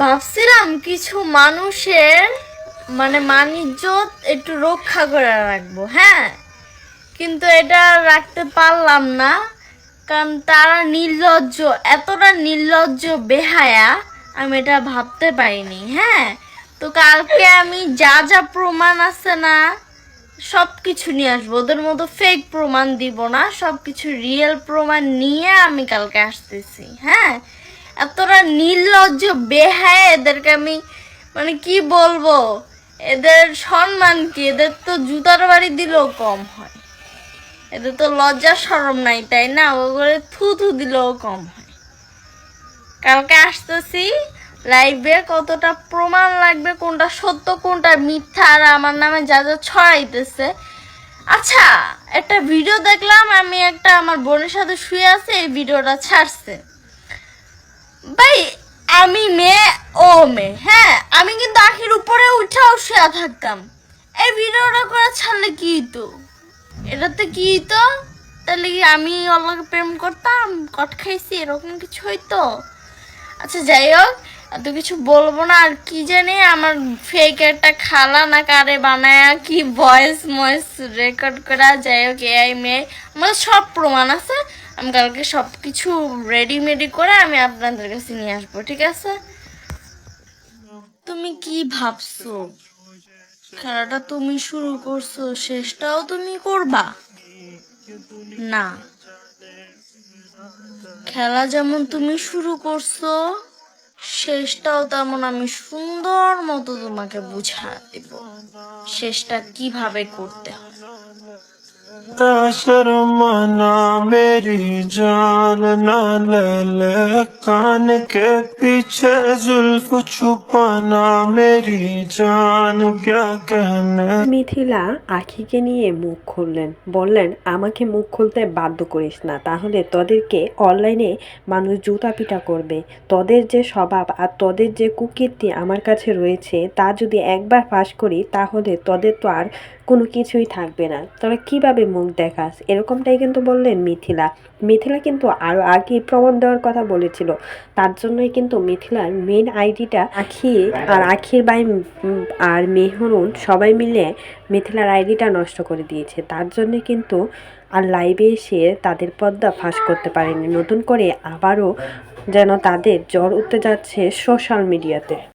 ভাবছিলাম কিছু মানুষের মানে মানিজ্যত একটু রক্ষা করে রাখব হ্যাঁ? কিন্তু এটা রাখতে পারলাম না, কারণ তারা নির্লজ্জ, এতটা নির্লজ্জ বেহায়া, আমি এটা ভাবতে পারিনি হ্যাঁ? তো কালকে আমি যা যা প্রমাণ আছে না সব কিছু নিয়ে আসব। ওদের মতো ফেক প্রমাণ দিব না সব কিছু রিয়েল প্রমাণ নিয়ে আমি কালকে আসতেছি হ্যাঁ? এতটা নির্লজ্জ, বেহায় এদেরকে আমি মানে কি বলব? এদের সম্মান কি? এদের তো জুতার বাড়ি দিলেও কম হয়। এদের তো লজ্জা সরম নাই, তাই না? ওগুলো থু থু দিলেও কম হয়। কালকে আসতেছি লাইভে কতটা প্রমাণ লাগবে, কোনটা সত্য, কোনটা মিথ্যা, আর আমার নামে যা যা ছড়াইতেছে। আচ্ছা একটা ভিডিও দেখলাম, আমি একটা আমার বোনের সাথে শুয়ে আছে, এই ভিডিওটা ছাড়ছে। ভাই, আমি মেয়ে ও মেয়ে হ্যাঁ আমি কিন্তু আখির উপরে উঠাও শুয়ে থাকতাম। এই ভিডিওটা করে ছাড়লে কি তো এটাতে কি তো তাহলে কি আমি অল্লাহকে প্রেম করতাম, কট খাইছি, এরকম কিছু হইতো? আচ্ছা যাই হোক এত কিছু বলব না, আর কি জানি আমার ফেক একটা খালা না কারে বানায় কি ভয়েস ময়েস রেকর্ড করা যাই হোক এআই মেয়ে। আমার সব প্রমাণ আছে, আমি কালকে সব কিছু রেডি মেডি করে আমি আপনাদের কাছে নিয়ে আসব, ঠিক আছে? তুমি কি ভাবছ? খেলাটা তুমি শুরু করছ, শেষটাও তুমি করবা? না। খেলা যেমন তুমি শুরু করছ শেষটাও তেমন আমি সুন্দর মতো তোমাকে বুঝা দেব। শেষটা কীভাবে করতে হয়। शर्माना मेरी जान ना ले ले कान के पीछे जुल्फ छुपाना मेरी जान क्या कहने মিথিলা আখিকে নিয়ে মুখ খুললেন বললেন আমাকে মুখ খুলতে বাধ্য করিস না তাহলে তোদেরকে অনলাইনে মানুষ জুতা পিটা করবে তোদের যে স্বভাব আর তোদের যে কুকীর্তি আমার কাছে রয়েছে তা যদি একবার ফাঁস করি তাহলে তোদের তো আর কোনো কিছুই থাকবে না তোরা কিভাবে মুখ দেখাস। এরকমটাই কিন্তু বললেন মিথিলা। মিথিলা কিন্তু আরও আগে প্রমাণ দেওয়ার কথা বলেছিল। তার জন্যই কিন্তু মিথিলার মেন আইডিটা আখি আর আখির বাই আর মেহরুন সবাই মিলে মিথিলার আইডিটা নষ্ট করে দিয়েছে। তার জন্য কিন্তু আর লাইভে এসে তাদের পর্দা ফাঁস করতে পারেনি। নতুন করে আবারও যেন তাদের জ্বর উঠতে যাচ্ছে সোশ্যাল মিডিয়াতে